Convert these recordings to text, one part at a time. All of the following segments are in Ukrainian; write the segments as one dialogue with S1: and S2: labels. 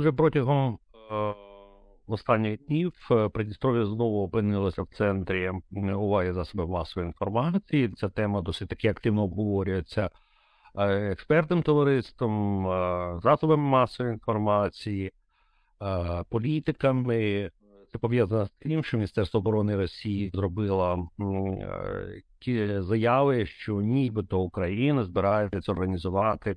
S1: Отже, протягом е, останніх днів е, Придністров'я знову опинилося в центрі уваги засобів масової інформації. Ця тема досить таки активно обговорюється е, експертним товариством, е, засобами масової інформації, е, політиками. Це пов'язано з тим, що Міністерство оборони Росії зробило е, ті заяви, що нібито Україна збирається організувати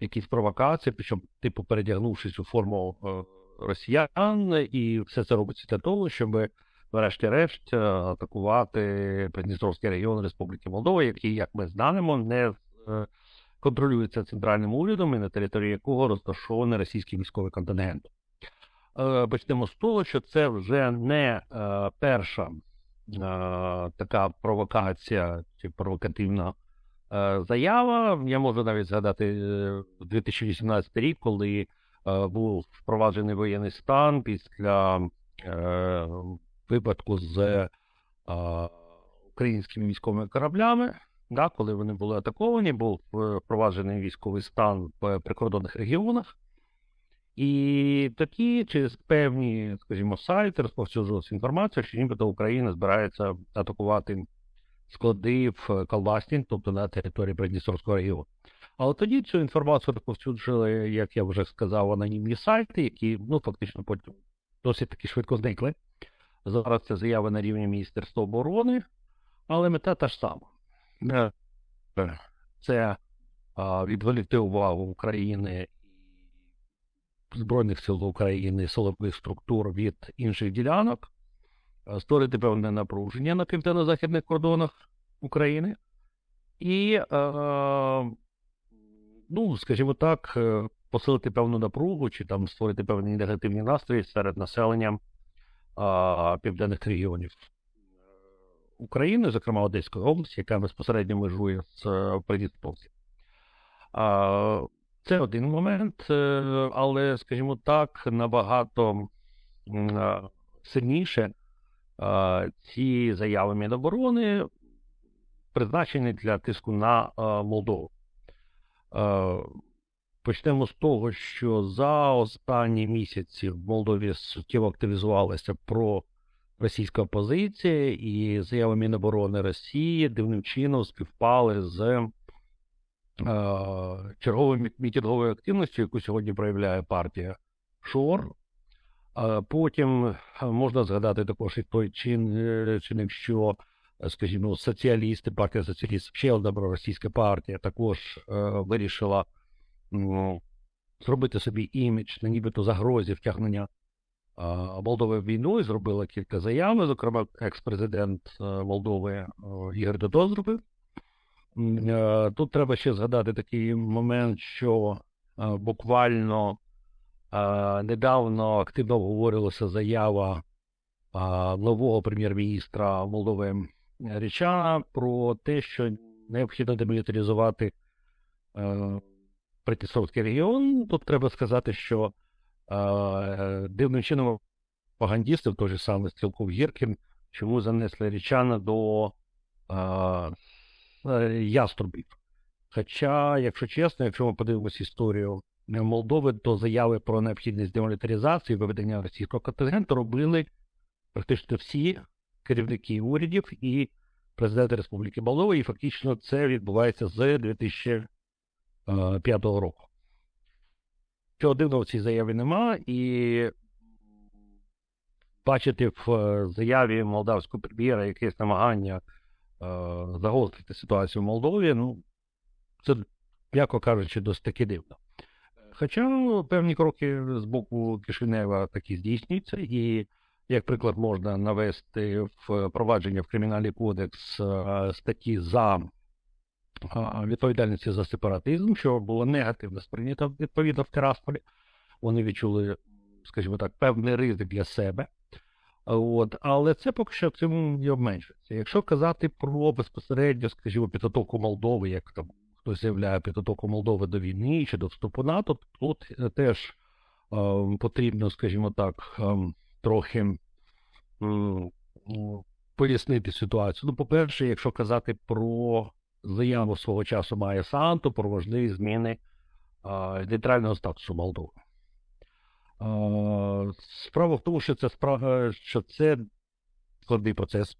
S1: якісь провокації, причому типу передягнувшись у форму е, росіян, і все це робиться для того, щоб врешті-решт е, атакувати Придністровський регіон Республіки Молдова, який, як ми знаємо, не е, контролюється центральним урядом і на території якого розташований російський військовий контингент. Почнемо з того, що це вже не перша така провокація чи провокативна заява. Я можу навіть згадати е, 2018 рік, коли е, був впроваджений воєнний стан після е, випадку з е, українськими військовими кораблями. Да, коли вони були атаковані, був е, впроваджений військовий стан в прикордонних регіонах. І тоді через певні, скажімо, сайти розповсюджувалася інформація, що нібито Україна збирається атакувати склади в Колбасні, тобто на території Придністровського регіону. Але тоді цю інформацію розповсюджували, як я вже сказав, анонімні сайти, які ну, фактично потім досить таки швидко зникли. Зараз це заява на рівні Міністерства оборони, але мета та ж сама. Е, е, Це а, відволікти увагу України і Збройних сил України, силових структур від інших ділянок, е, створити певне напруження на південно-західних кордонах України. І, е, ну, скажімо так, е, посилити певну напругу чи там створити певні негативні настрої серед населення південних регіонів. України, зокрема Одеської області, яка безпосередньо межує з е, Це один момент, е, але, скажімо так, набагато е, сильніше е, ці заяви Міноборони призначені для тиску на е, Молдову. Е, Почнемо з того, що за останні місяці в Молдові суттєво активізувалася про російська опозиція, і заяви Міноборони Росії дивним чином співпали з е, черговою мі- мітинговою активністю, яку сьогодні проявляє партія ШОР. Потім е, можна згадати також і той чин, е, чинник, що, е, скажімо, соціалісти, партія соціалістів, ще одна проросійська партія, також вирішила м, зробити собі імідж на нібито загрозі втягнення Молдови в війну і зробила кілька заяв. Зокрема, екс-президент Молдови Ігор Додо зробив. Тут треба ще згадати такий момент, що буквально недавно активно обговорювалася заява е, нового прем'єр-міністра Молдови Річана про те, що необхідно демілітаризувати е, Придністровський регіон. Тут треба сказати, що е, дивним чином пропагандісти, той же самий Стрілков Гіркін, чому занесли Річана до е, е, яструбів. Хоча, якщо чесно, якщо ми подивимося історію Молдови, то заяви про необхідність демілітаризації, виведення російського контингенту робили практично всі керівники урядів і президенти Республіки Молдова, і фактично це відбувається з 2005 року. Чого дивного в цій заяві нема, і бачити в е, заяві молдавського прем'єра якесь намагання е, загострити ситуацію в Молдові, ну, це, м'яко кажучи, досить таки дивно. Хоча ну, певні кроки з боку Кишинева такі здійснюються, і, як приклад, можна навести в провадження в Кримінальний кодекс е, статті за відповідальності за сепаратизм, що було негативно сприйнято відповідно в Тирасполі. Вони відчули, скажімо так, певний ризик для себе. От, але це поки що цим не обменшується. Якщо казати про безпосередньо, скажімо, підготовку Молдови, як там хтось заявляє підготовку Молдови до війни чи до вступу НАТО, тут е, теж е, потрібно, скажімо так, е, трохи пояснити ситуацію. Ну, по-перше, якщо казати про заяву свого часу Майя Санту про важливі зміни нейтрального статусу Молдови. Справа в тому, що це справа, що це складний процес.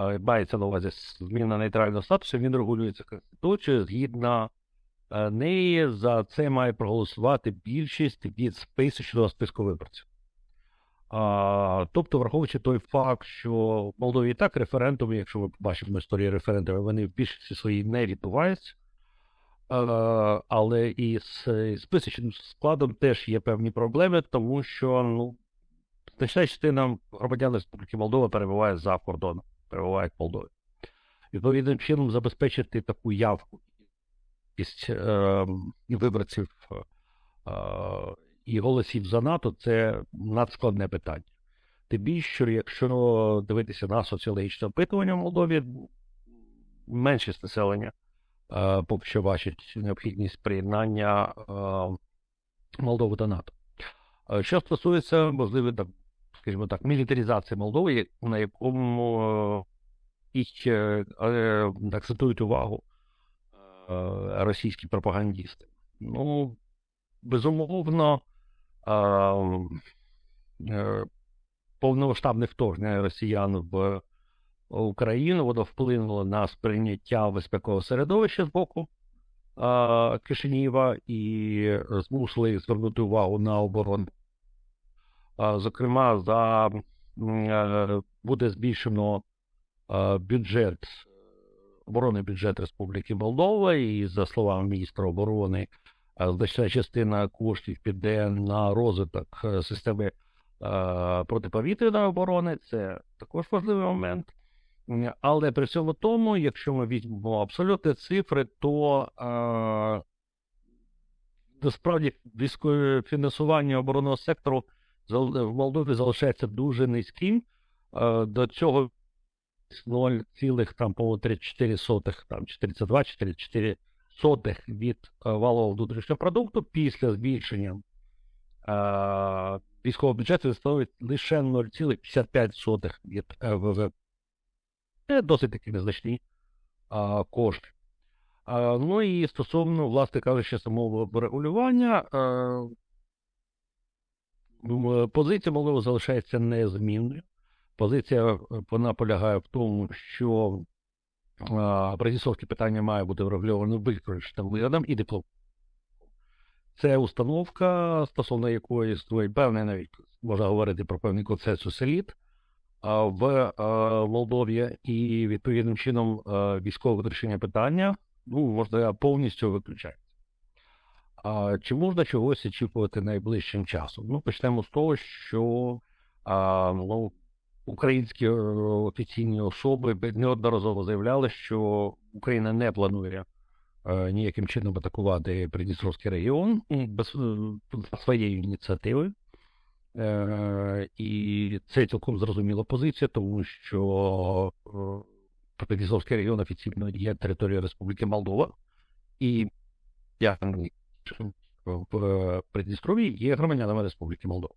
S1: А, Мається на увазі зміна нейтрального статусу, він регулюється Конституцією. Згідно е, неї за це має проголосувати більшість від списочного списку виборців. А, Тобто, враховуючи той факт, що в Молдові і так референдуми, якщо ми побачимо історії референдумів, вони в більшості своїй не відбуваються. Е, але і з списочним складом теж є певні проблеми, тому що ну, значна частина громадян Республіки Молдова перебуває за кордоном, перебуває в Молдові. Відповідним чином забезпечити таку явку кількість е, виборців е, і голосів за НАТО це надскладне питання. Тим більше, якщо дивитися на соціологічне опитування в Молдові, меншість населення е, поки що бачить необхідність приєднання е, Молдови до НАТО. Що стосується, можливо, так, скажімо так, мілітаризації Молдови, на якому е, їх е, акцентують увагу е, російські пропагандісти. Ну, безумовно, повномасштабне вторгнення росіян в Україну, воно вплинуло на сприйняття безпекового середовища з боку Кишинєва і змусили звернути увагу на оборону. Е, зокрема, за е, буде збільшено е, бюджет, оборонний бюджет Республіки Молдова, і, за словами міністра оборони, е, значна частина коштів піде на розвиток е, системи е, протиповітряної оборони. Це також важливий момент. Але при цьому тому, якщо ми візьмемо абсолютні цифри, то е, насправді фінансування оборонного сектору в Молдові залишається дуже низьким. До цього 0,34 сотих, там 42-44 сотих від е, валового внутрішнього продукту після збільшення е, військового бюджету становить лише 0,55 від е, ВВП. Це досить таки незначні кошти. Ну і стосовно, власне кажучи, самого регулювання, позиція Молдови залишається незмінною. Позиція е, вона полягає в тому, що а, питання має бути врегульовано виключним виглядом і диплом. Це установка, стосовно якої існує певний навіть можна говорити про певний консенсус еліт в Молдові, і відповідним чином військове вирішення питання ну, можна повністю виключається. А, чи можна чогось очікувати найближчим часом? Ну, почнемо з того, що а, ну, українські е, офіційні особи неодноразово заявляли, що Україна не планує е, ніяким чином атакувати Придністровський регіон без е, за своєю ініціативою. Е, і це цілком зрозуміла позиція, тому що Придністровський регіон офіційно є територією Республіки Молдова, і я в Придністров'ї є громадянами Республіки Молдова.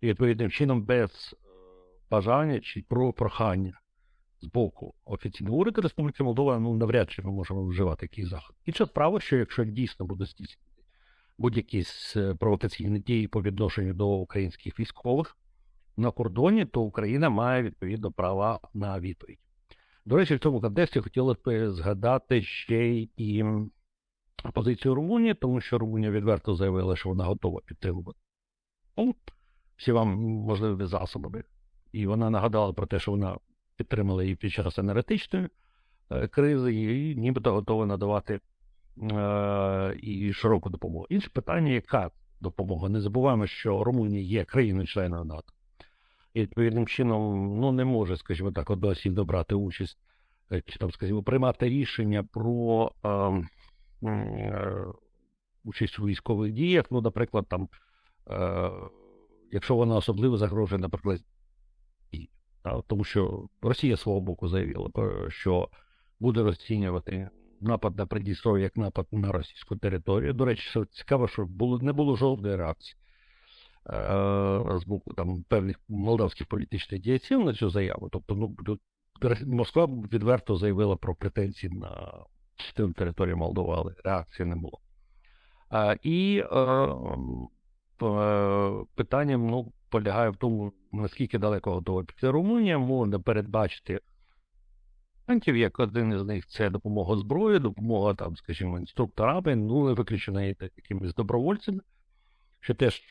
S1: І відповідним чином без бажання чи про прохання з боку офіційного уряду Республіки Молдова, ну навряд чи ми можемо вживати такий заход. Інша справа, що якщо дійсно буде здійснити будь-які е, провокаційні дії по відношенню до українських військових на кордоні, то Україна має відповідно права на відповідь. До речі, в цьому контексті хотілося б згадати ще й позицію Румунії, тому що Румунія відверто заявила, що вона готова підтримувати ну, всі вам можливі засобами. І вона нагадала про те, що вона підтримала її під час енергетичної е, кризи, і нібито готова надавати е, і широку допомогу. Інше питання, яка допомога? Не забуваємо, що Румунія є країною членом НАТО. І відповідним чином ну, не може, скажімо так, одноосібно брати участь, е, чи там, скажімо, приймати рішення про е, участь у військових діях. Ну, наприклад, там, е, якщо вона особливо загрожує, наприклад, і, та, тому що Росія свого боку заявила, е, що буде розцінювати напад на Придністров'я як напад на російську територію. До речі, цікаво, що було, не було жодної реакції е, з боку там, певних молдавських політичних діячів на цю заяву. Тобто, ну, Москва відверто заявила про претензії на території Молдови, але реакції не було. А, і е, е, питанням ну, полягає в тому, наскільки далеко готова піти Румунія, можна передбачити як один із них це допомога зброї, допомога там, скажімо, інструкторами, ну не виключено і якимись добровольцями, що теж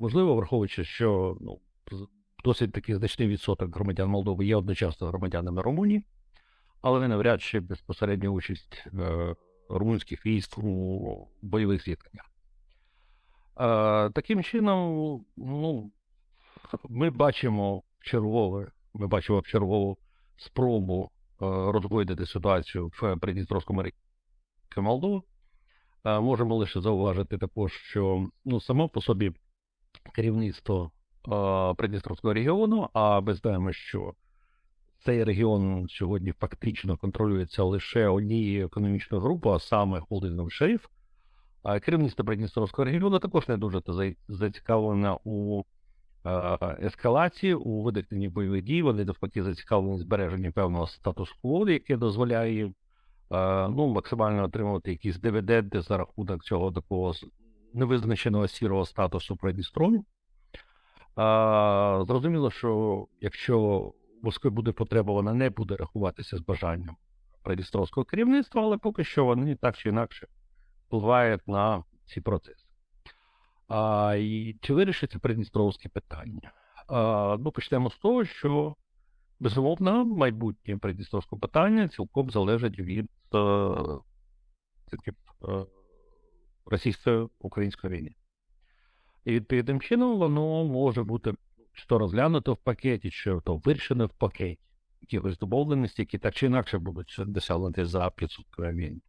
S1: можливо, враховуючи, що ну, досить такий значний відсоток громадян Молдови є одночасно громадянами Румунії, але навряд чи безпосередню участь е, румунських військ у бойових зіткненнях. Е, таким чином, ну, ми бачимо чергове, ми бачимо чергову спробу е, розгойдити ситуацію в Придністровському регіоні Молдови. Можемо лише зауважити також, що ну, само по собі керівництво Придністровського регіону, а ми знаємо, що цей регіон сьогодні фактично контролюється лише однією економічною групою, а саме холдингом Шериф. А керівництво Придністровського регіону також не дуже за- зацікавлено у е, ескалації, у виникненні бойових дій. Вони навпаки зацікавлені збереженні певного статус-кво, яке дозволяє їм е, ну, максимально отримувати якісь дивіденди за рахунок цього такого невизначеного сірого статусу Придністров'я. Зрозуміло, що якщо Москві буде потреба, вона не буде рахуватися з бажанням Придністровського керівництва, але поки що вони так чи інакше впливають на ці процеси. А, і чи вирішиться Придністровське питання? А, ну, почнемо з того, що безумовно майбутнє Придністровського питання цілком залежить від е, е, російсько-української війни. І відповідним чином воно може бути чи то розглянуто в пакеті, чи то вирішено в пакеті. Якихось домовленості, які так чи інакше будуть досягнуті за підсумками війни.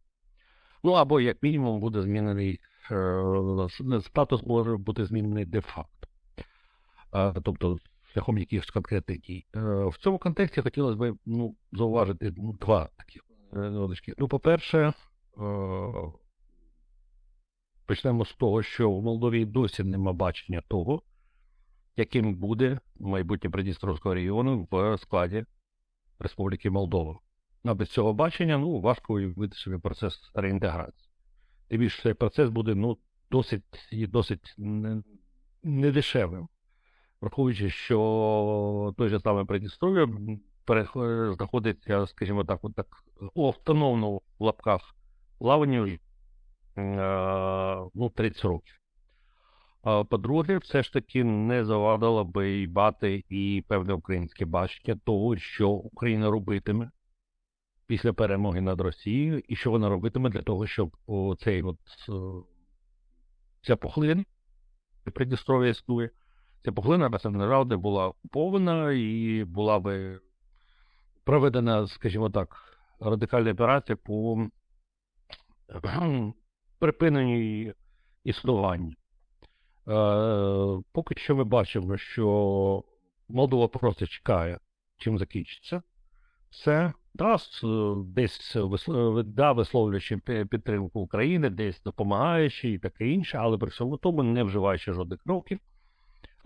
S1: Ну або, як мінімум, буде змінений е, статус може бути змінений де-факто. Е, тобто шляхом якихось конкретних дій. Е, в цьому контексті хотілося б ну, зауважити ну, два таких е, невеличкі. Ну, по-перше, е, почнемо з того, що в Молдові досі нема бачення того, яким буде майбутнє Придністровського регіону в складі Республіки Молдова. А без цього бачення ну, важко уявити собі процес реінтеграції. Тим більше цей процес буде ну, досить досить не- недешевим. Враховуючи, що той же самий Придністров'я знаходиться, скажімо так, от так автономно в лапках плаванні е, ну, 30 років. А по-друге, все ж таки не завадило би й мати і певне українське бачення того, що Україна робитиме після перемоги над Росією, і що вона робитиме для того, щоб цей от е, ця пухлина Придністров'я існує. Ця пухлина раз і була окупована і була би проведена, скажімо так, радикальна операція по припиненню існування. Е, поки що ми бачимо, що Молдова просто чекає, чим закінчиться. Все, да, десь да, висловлюючи підтримку України, десь допомагаючи і таке інше, але при всьому тому не вживаючи жодних кроків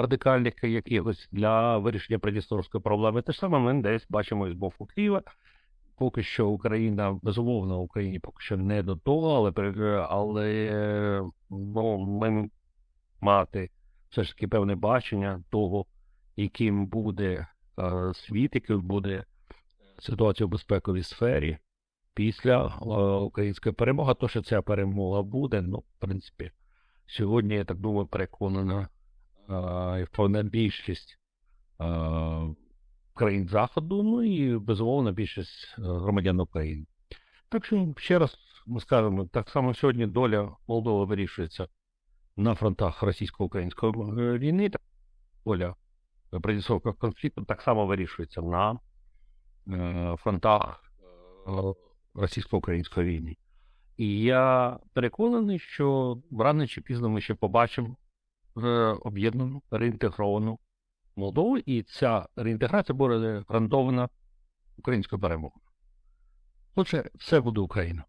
S1: радикальних якихось для вирішення Придністровської проблеми. Те ж саме ми десь бачимо і з боку Києва. Поки що Україна, безумовно, Україні поки що не до того, але, при- але е, ну, ми мати все ж таки певне бачення того, яким буде світ, яким буде ситуація в безпековій сфері після української перемоги. То, що ця перемога буде, ну, в принципі, сьогодні, я так думаю, переконана і більшість країн Заходу, ну і безумовно більшість громадян України. Так що, ще раз ми скажемо, так само сьогодні доля Молдови вирішується на фронтах російсько-української війни, доля Придністровського конфлікту так само вирішується на е, фронтах е, російсько-української війни. І я переконаний, що рано чи пізно ми ще побачимо е, об'єднану, реінтегровану Молдову, і ця реінтеграція буде гарантована українською перемогою. Отже, все буде Україна.